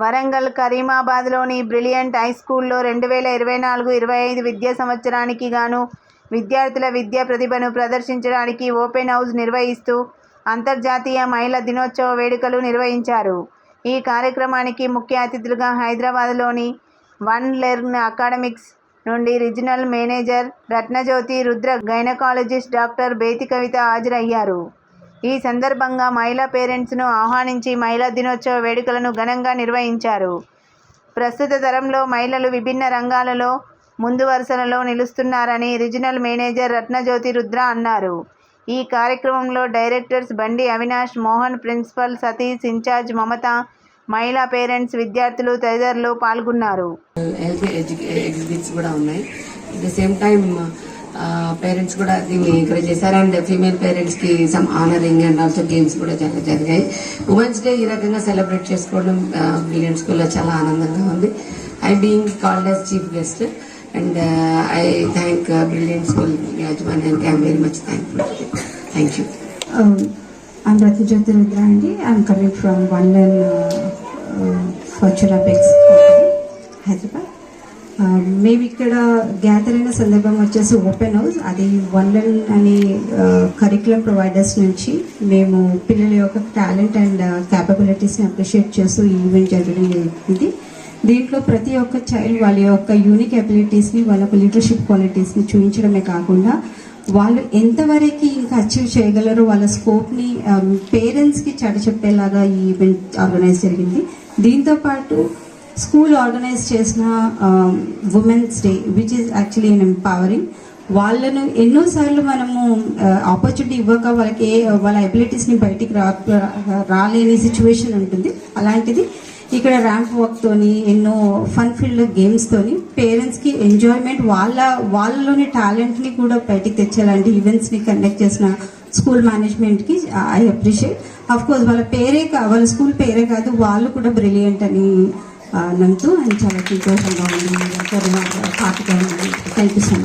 Warangal కరీమాబాద్లోని brilliant high స్కూల్లో రెండు వేల ఇరవై నాలుగు ఇరవై ఐదు విద్యా సంవత్సరానికి గాను విద్యార్థుల విద్యా ప్రతిభను ప్రదర్శించడానికి ఓపెన్ హౌస్ నిర్వహిస్తూ అంతర్జాతీయ మహిళా దినోత్సవ వేడుకలు నిర్వహించారు. ఈ కార్యక్రమానికి ముఖ్య అతిథులుగా హైదరాబాద్లోని వన్ లెర్న్ అకాడమిక్స్ నుండి regional manager Ratnajyoti Rudra gynaecologist doctor Bethi Kavitha హాజరయ్యారు. ఈ సందర్భంగా మహిళా పేరెంట్స్ను ఆహ్వానించి మహిళా దినోత్సవ వేడుకలను ఘనంగా నిర్వహించారు. ప్రస్తుత తరంలో మహిళలు విభిన్న రంగాలలో ముందు వరుసలలో నిలుస్తున్నారని రీజనల్ మేనేజర్ రత్నజ్యోతి రుద్ర అన్నారు. ఈ కార్యక్రమంలో directors Bandi Avinash Mohan principal Satish incharge Mamata మహిళా పేరెంట్స్ విద్యార్థులు తదితరులు పాల్గొన్నారు. ఎగ్జిబిట్స్ కూడా ఉన్నాయి. ద సేమ్ టైం పేరెంట్స్ కూడా దీన్ని ఎంకరేజ్ చేశారు. అండ్ ఫీమేల్ పేరెంట్స్కి some honoring and also games కూడా చాలా జరిగాయి. ఉమెన్స్ డే ఈ రకంగా సెలబ్రేట్ చేసుకోవడం బ్రిలియన్ స్కూల్లో చాలా ఆనందంగా ఉంది. I being called as chief guest and I thank brilliant school యాజమాన్యానికి I'm very much thankful thank you Um, I'm Rati అండి Rudra Andy. I'm from one and Learn uh, Hyderabad Um, మేము ఇక్కడ gather అయిన సందర్భం వచ్చేసి open house అది one అనే uh, curriculum providers నుంచి మేము పిల్లల యొక్క టాలెంట్ అండ్ క్యాపబిలిటీస్ని అప్రిషియేట్ చేస్తూ ఈ ఈవెంట్ జరగడం జరిగింది. దీంట్లో ప్రతి ఒక్క చైల్డ్ వాళ్ళ యొక్క యూనిక్ అబిలిటీస్ని వాళ్ళ యొక్క లీడర్షిప్ క్వాలిటీస్ని చూపించడమే కాకుండా వాళ్ళు ఎంతవరకు ఇంకా అచీవ్ చేయగలరో వాళ్ళ స్కోప్ని పేరెంట్స్కి um, చెడ చెప్పేలాగా ఈ ఈవెంట్ ఆర్గనైజ్ జరిగింది. దీంతో పాటు స్కూల్ ఆర్గనైజ్ చేసిన women's day which is actually an empowering వాళ్ళను ఎన్నోసార్లు మనము ఆపర్చునిటీ ఇవ్వక వాళ్ళకి ఏ వాళ్ళ అబిలిటీస్ని బయటికి రా రాలేని సిచ్యువేషన్ ఉంటుంది. అలాంటిది ఇక్కడ ర్యాంప్ వర్క్తోని ఎన్నో ఫన్ ఫీల్డ్ గేమ్స్తోని పేరెంట్స్కి ఎంజాయ్మెంట్ వాళ్ళ వాళ్ళలోని టాలెంట్ని కూడా బయటికి తెచ్చేలాంటి ఈవెంట్స్ని కండక్ట్ చేసిన స్కూల్ మేనేజ్మెంట్కి ఐ అప్రిషియేట్ అఫ్ కోర్స్ వాళ్ళ పేరే కా- వాళ్ళ స్కూల్ పేరే కాదు వాళ్ళు కూడా బ్రిలియంట్ అని ఆ, ఆయన చాలా సంతోషంగా ఉంది. పాటగా ఉంది థ్యాంక్ యూ సో మచ్